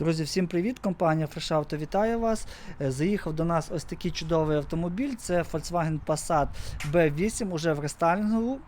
Друзі, всім привіт! Компанія Fresh Auto вітає вас. Е, Заїхав до нас ось такий чудовий автомобіль. Це Volkswagen Passat B8 уже в рестайлінгу.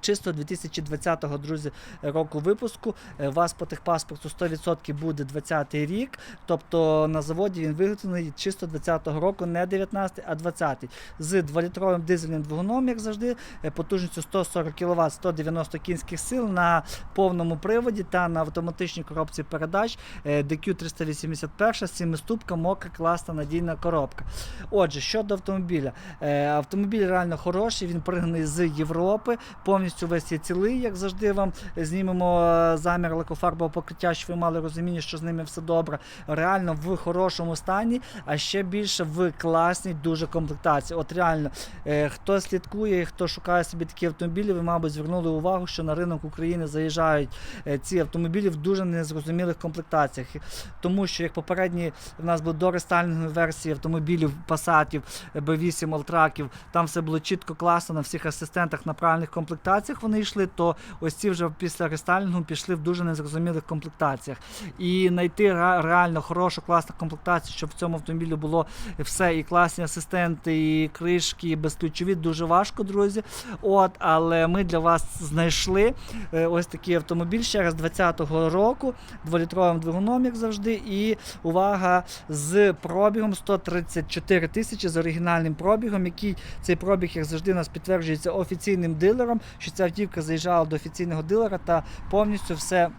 Чисто 2020 друзі, року випуску. Е, У вас по техпаспорту 100% буде 20 рік. Тобто на заводі він виготовлений чисто 20-го року, не 19-й, а 20-й. з 2-літровим дизельним двигуном, як завжди, е, потужністю 140 кВт, 190 кінських сил на повному приводі та на автоматичній коробці передач е, DQ381, 7-ступка, мокра, класна, надійна коробка. Отже, щодо автомобіля. Е, Автомобіль реально хороший, він пригнаний з Європи, повністю весь є цілий, як завжди вам знімемо е, замір лакофарбового покриття, щоб ви мали розуміння, що з ними все добре. Реально в хорошому стані, а ще більше в класній дуже комплектації. От реально, е, хто слідкує, хто шукає собі такі автомобілі, ви, мабуть, звернули увагу, що на ринок України заїжджають е, ці автомобілі в дуже незрозумілих комплектаціях. Тому що як попередні в нас були дорестайлінгові версії автомобілів, пасатів, B8 Алтраків, там все було чітко класно на всіх асистентах на правильних комплектаціях вони йшли, то ось ці вже після рестайлінгу пішли в дуже незрозумілих комплектаціях. І знайти реально хорошу, класну комплектацію, щоб в цьому автомобілі було все, і класні асистенти, і кришки, і безключові, дуже важко, друзі. От, але ми для вас знайшли е, ось такий автомобіль ще раз 20-го року, дволітровим двигуном, як завжди, і увага з пробігом 134 тисячі з оригінальним пробігом, який цей пробіг, як завжди, у нас підтверджується офіційним дилером, що ця автівка заїжджала до офіційного дилера та повністю все.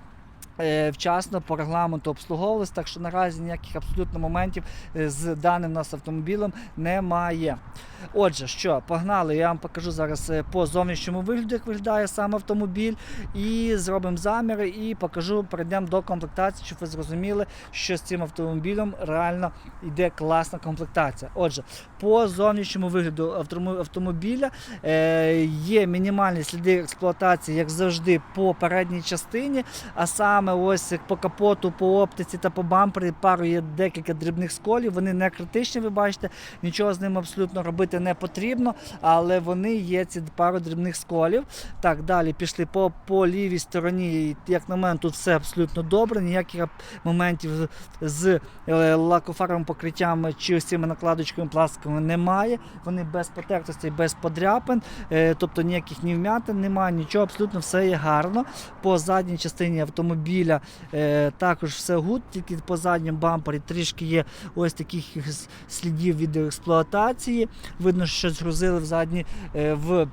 Е, Вчасно по регламенту обслуговувалось, так що наразі ніяких абсолютно моментів е, з даним нас автомобілем немає. Отже, що, погнали, я вам покажу зараз е, по зовнішньому вигляду, як виглядає сам автомобіль, і зробимо заміри, і покажу, перейдемо до комплектації, щоб ви зрозуміли, що з цим автомобілем реально йде класна комплектація. Отже, по зовнішньому вигляду автомобіля є мінімальні сліди експлуатації, як завжди, по передній частині, а саме ось по капоту, по оптиці та по бампері пару є декілька дрібних сколів. Вони не критичні, ви бачите, нічого з ним абсолютно робити не потрібно, але вони є ці пару дрібних сколів. Так, далі пішли по, по лівій стороні. Як на мене, тут все абсолютно добре, ніяких моментів з е, лакофарбовим покриттям чи цими накладочками пластиковими немає. Вони без потертостей, без подряпин, е, тобто ніяких ні вмятин немає, нічого, абсолютно все є гарно. По задній частині автомобіля е, також все гуд, тільки по задньому бампері трішки є ось таких слідів від експлуатації. Видно, що щось грузили в задні е, в.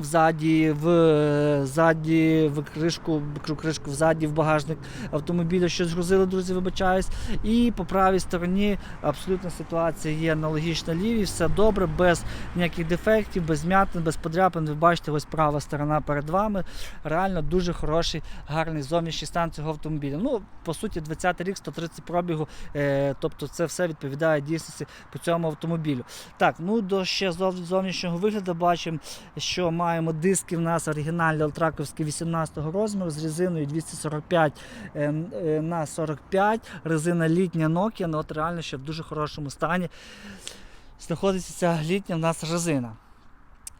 Взаді, в ззаді, в кришку, кришку взаді, в багажник автомобіля щось грузили, друзі, вибачаюсь. І по правій стороні абсолютна ситуація є аналогічна лівій, все добре, без ніяких дефектів, без м'ятин, без подряпин. Ви бачите, ось права сторона перед вами. Реально дуже хороший, гарний зовнішній стан цього автомобіля. Ну, по суті, 20-й рік, 130 пробігу, е, тобто це все відповідає дійсності по цьому автомобілю. Так, ну до ще зовнішнього вигляду бачимо, що маємо диски в нас оригінальні алтраковські 18 розміру з резиною 245 е, е, на 45. Резина літня Nokia, ну от реально ще в дуже хорошому стані знаходиться ця літня в нас резина.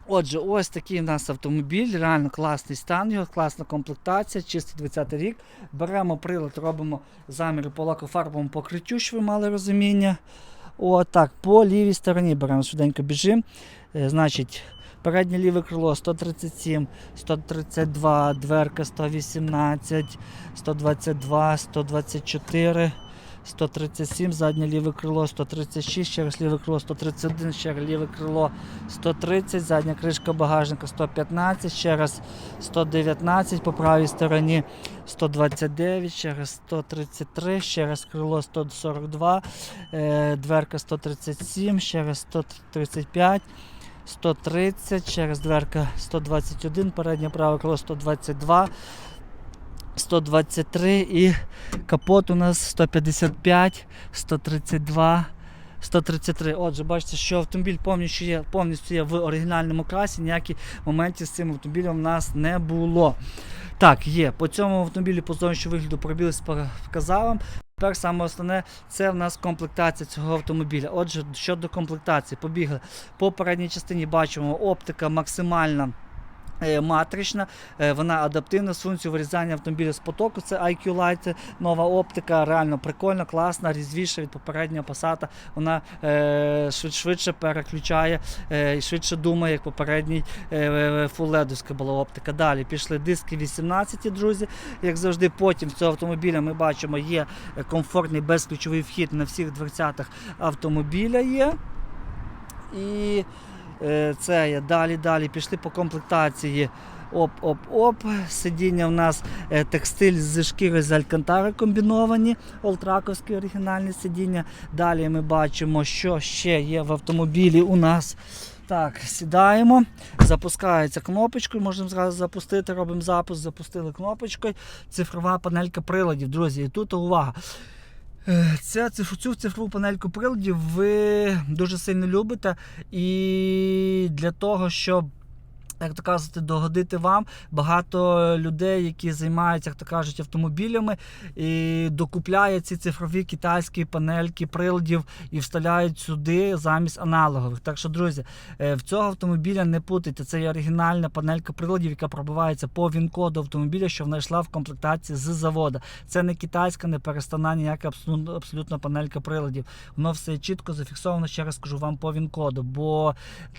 Отже, ось такий в нас автомобіль, реально класний стан, його класна комплектація, чистий 20 рік. Беремо прилад, робимо заміри по лакофарбовому покриттю, щоб ви мали розуміння. Отак, по лівій стороні беремо швиденько біжимо. Е, Значить, переднє ліве крило 137, 132, дверка 118, 122, 124. 137, заднє ліве крило 136, через ліве крило 131, через ліве крило 130, задня кришка багажника 115, ще раз 119 по правій стороні 129, ще раз 133, ще раз крило 142, е, дверка 137, ще раз 135. 130, через дверка 121, переднє праве крило 122, 123 і капот у нас 155, 132, 133. Отже, бачите, що автомобіль повністю є, повністю є в оригінальному класі, ніяких моментів з цим автомобілем в нас не було. Так, є. По цьому автомобілі по зовнішньому вигляду пробіл показав вам. Тепер саме основне це в нас комплектація цього автомобіля. Отже, щодо комплектації, побігли. По передній частині бачимо оптика максимальна Матрична, Е, вона адаптивна з функцією вирізання автомобіля з потоку. Це IQ Light, нова оптика, реально прикольна, класна, різвіша від попереднього Passat. Вона е, швидше переключає е, і швидше думає, як попередній е, фулледовська була оптика. Далі пішли диски 18, друзі. Як завжди, потім цього автомобіля ми бачимо, є е, комфортний безключовий вхід на всіх дверцятах автомобіля є. І е, це є далі, далі пішли по комплектації. Оп-оп-оп. Сидіння в нас е, текстиль з шкіри з алькантари комбіновані, олтраковські оригінальні сидіння. Далі ми бачимо, що ще є в автомобілі у нас. Так, сідаємо, запускається кнопочкою, можемо зразу запустити, робимо запуск, запустили кнопочкою. Цифрова панелька приладів, друзі. І тут увага. Ця, цю цифрову панельку приладів ви дуже сильно любите. І для того, щоб як то кажете, догодити вам. Багато людей, які займаються, як то кажуть, автомобілями, і докупляють ці цифрові китайські панельки приладів і вставляють сюди замість аналогових. Так що, друзі, е, в цього автомобіля не путайте. Це є оригінальна панелька приладів, яка пробивається по він-коду автомобіля, що вона йшла в комплектації з завода. Це не китайська, не перестана ніяка абсолютно панелька приладів. Воно все чітко зафіксовано, ще раз скажу вам по він-коду. Бо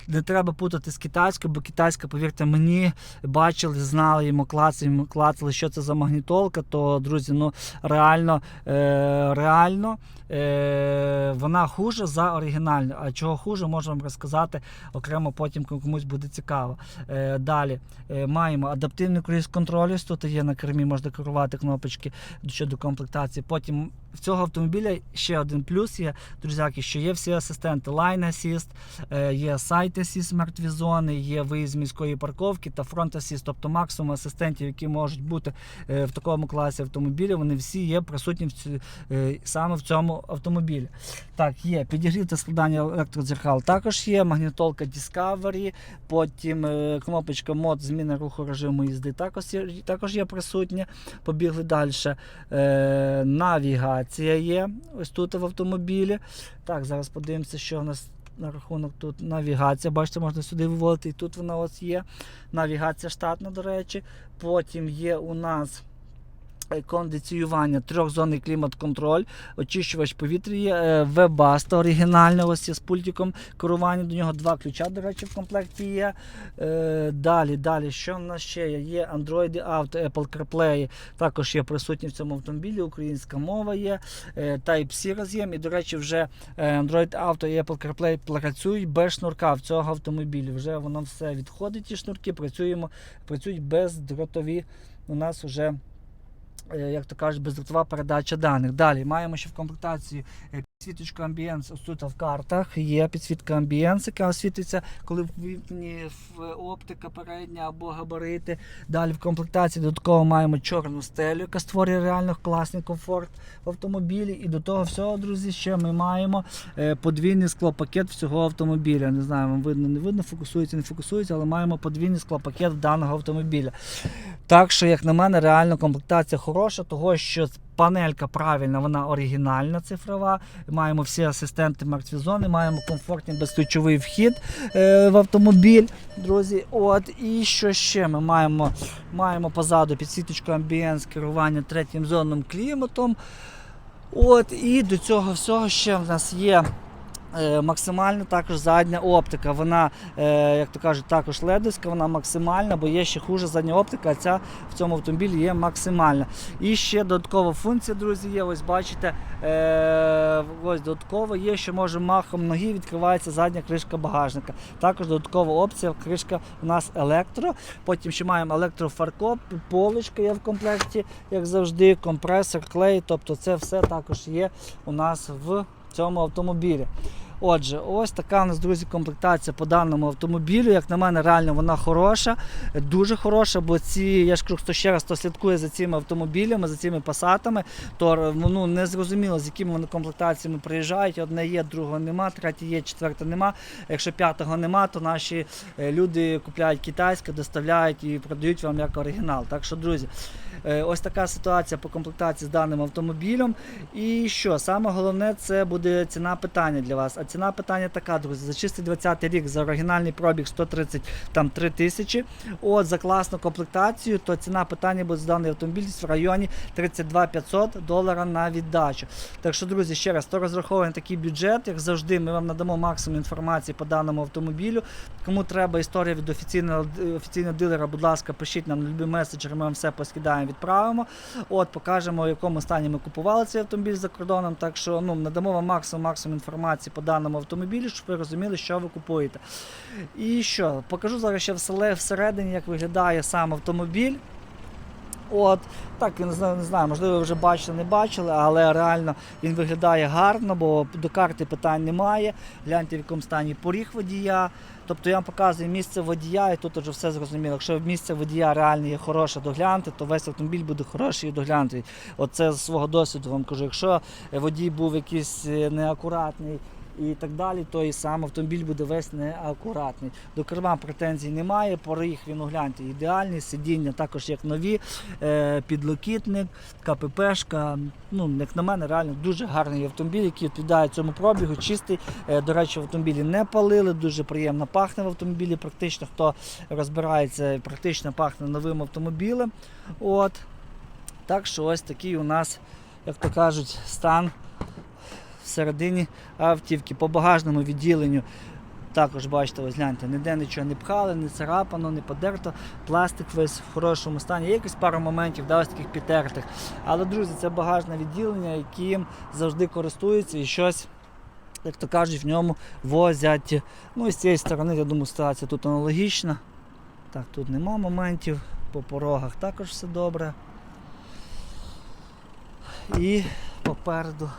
не треба путати з китайською, бо китайська, повірте мені, бачили, знали йому, клацали, клацали, що це за магнітолка, то, друзі, ну реально, е, реально е, вона хуже за оригінальну. А чого хуже, можу вам розказати окремо потім, комусь буде цікаво. Е, далі е, маємо адаптивний круїз контроль. Тут є на кермі, можна керувати кнопочки щодо комплектації. Потім в цього автомобіля ще один плюс є, друзяки, що є всі асистенти Line Assist, е, є Site Assist Smart Vision, є виїзд з міської парковки та Front Assist, тобто максимум асистентів, які можуть бути е, в такому класі автомобіля, вони всі є присутні в ці, е, саме в цьому автомобілі. Так, є підігрів та складання електродзеркал. Також є магнітолка Discovery, потім кнопочка мод зміни руху режиму їзди. Також є, також є присутня. Побігли далі. Е, навігація є ось тут в автомобілі. Так, зараз подивимося, що в нас. На рахунок тут навігація, бачите, можна сюди виводити, і тут вона ось є. Навігація штатна, до речі. Потім є у нас кондиціювання, трьохзонний клімат-контроль, очищувач повітря є, вебаста є з пультиком керування. До нього два ключа, до речі, в комплекті є. Е, Далі, далі, що в нас ще є? Є Android Auto, Apple CarPlay, також є присутні в цьому автомобілі, українська мова є, е, Type-C роз'єм. І, до речі, вже е, Android Auto і Apple CarPlay працюють без шнурка в цього автомобілі. Вже воно все відходить, ті шнурки, працюємо, працюють бездротові. У нас вже як то кажуть, бездротова передача даних. Далі маємо ще в комплектації е, підсвіточку амбієнс. Ось тут в картах є підсвітка амбієнс, яка освітиться, коли ввімкнені в оптика передня або габарити. Далі в комплектації додатково маємо чорну стелю, яка створює реально класний комфорт в автомобілі. І до того всього, друзі, ще ми маємо е, подвійний склопакет всього автомобіля. Не знаю, вам видно, не видно, фокусується, не фокусується, але маємо подвійний склопакет даного автомобіля. Так що, як на мене, реально комплектація хороша, того що панелька правильна, вона оригінальна цифрова. Маємо всі асистенти мертвізони, маємо комфортний безключовий вхід е, в автомобіль, друзі. От і що ще ми маємо? Маємо позаду підсвіточку амбієнс керування третім зонним кліматом. От, і до цього всього ще в нас є. Е, Максимальна також задня оптика. Вона, е, як то кажуть, також ледовська, вона максимальна, бо є ще хуже задня оптика, а ця в цьому автомобілі є максимальна. І ще додаткова функція, друзі, є. Ось бачите, е, ось додатково є, що може махом ноги відкривається задня кришка багажника. Також додаткова опція, кришка у нас електро. Потім ще маємо електрофаркоп, поличка є в комплекті, як завжди, компресор, клей. Тобто це все також є у нас в цьому автомобілі. Отже, ось така у нас, друзі, комплектація по даному автомобілю. Як на мене, реально вона хороша, дуже хороша, бо ці, я ж кажу, хто ще раз хто слідкує за цими автомобілями, за цими пасатами, то ну, не зрозуміло, з якими вони комплектаціями приїжджають. Одне є, другого нема, третє є, четверте нема. Якщо п'ятого нема, то наші е, люди купляють китайське, доставляють і продають вам як оригінал. Так що, друзі, Е, Ось така ситуація по комплектації з даним автомобілем. І що, саме головне, це буде ціна питання для вас. А ціна питання така, друзі, за чистий 20 рік, за оригінальний пробіг 133 тисячі. От за класну комплектацію, то ціна питання буде за даний автомобіль в районі 32 500 долара на віддачу. Так що, друзі, ще раз, хто розраховує на такий бюджет, як завжди, ми вам надамо максимум інформації по даному автомобілю. Кому треба історія від офіційного, офіційного дилера, будь ласка, пишіть нам на любі меседжери, ми вам все поскидаємо, відправимо. От, покажемо, в якому стані ми купували цей автомобіль за кордоном. Так що ну, надамо вам максимум максимум інформації по даному автомобілю, щоб ви розуміли, що ви купуєте. І що, покажу зараз ще всередині, як виглядає сам автомобіль. От, так, я не знаю, можливо, ви вже бачили, не бачили, але реально він виглядає гарно, бо до карти питань немає. Гляньте, в якому стані поріг водія. Тобто я вам показую місце водія, і тут вже все зрозуміло. Якщо місце водія реально є хороше доглянути, то весь автомобіль буде хороший і доглянутий. Оце з свого досвіду вам кажу. Якщо водій був якийсь е, неакуратний і так далі, то і сам автомобіль буде весь неакуратний. До керма претензій немає, поріг він огляньте ідеальний, сидіння також як нові, е, підлокітник, КППшка. Ну, як на мене, реально дуже гарний автомобіль, який відповідає цьому пробігу, чистий. Е, До речі, в автомобілі не палили, дуже приємно пахне в автомобілі. Практично хто розбирається, практично пахне новим автомобілем. От. Так що ось такий у нас, як то кажуть, стан всередині автівки. По багажному відділенню також бачите, ось гляньте, ніде нічого не пхали, не царапано, не подерто. Пластик весь в хорошому стані. Є якось пару моментів, да, ось таких підтертих. Але, друзі, це багажне відділення, яким завжди користуються і щось. Як то кажуть, в ньому возять. Ну і з цієї сторони, я думаю, ситуація тут аналогічна. Так, тут нема моментів, по порогах також все добре. І попереду.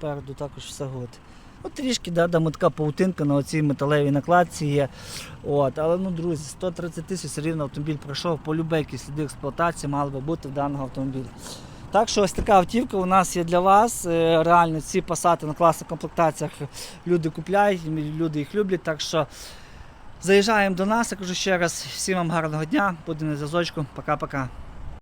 Попереду також все гуд. Ну, трішки да, там паутинка на оцій металевій накладці є. От, але ну, друзі, 130 тисяч рівно автомобіль пройшов, по любекій сліди експлуатації мали би бути в даного автомобіля. Так що ось така автівка у нас є для вас. Е, Реально ці пасати на класних комплектаціях люди купляють, люди їх люблять. Так що заїжджаємо до нас, я кажу ще раз, всім вам гарного дня, буде на зв'язочку. Пока-пока.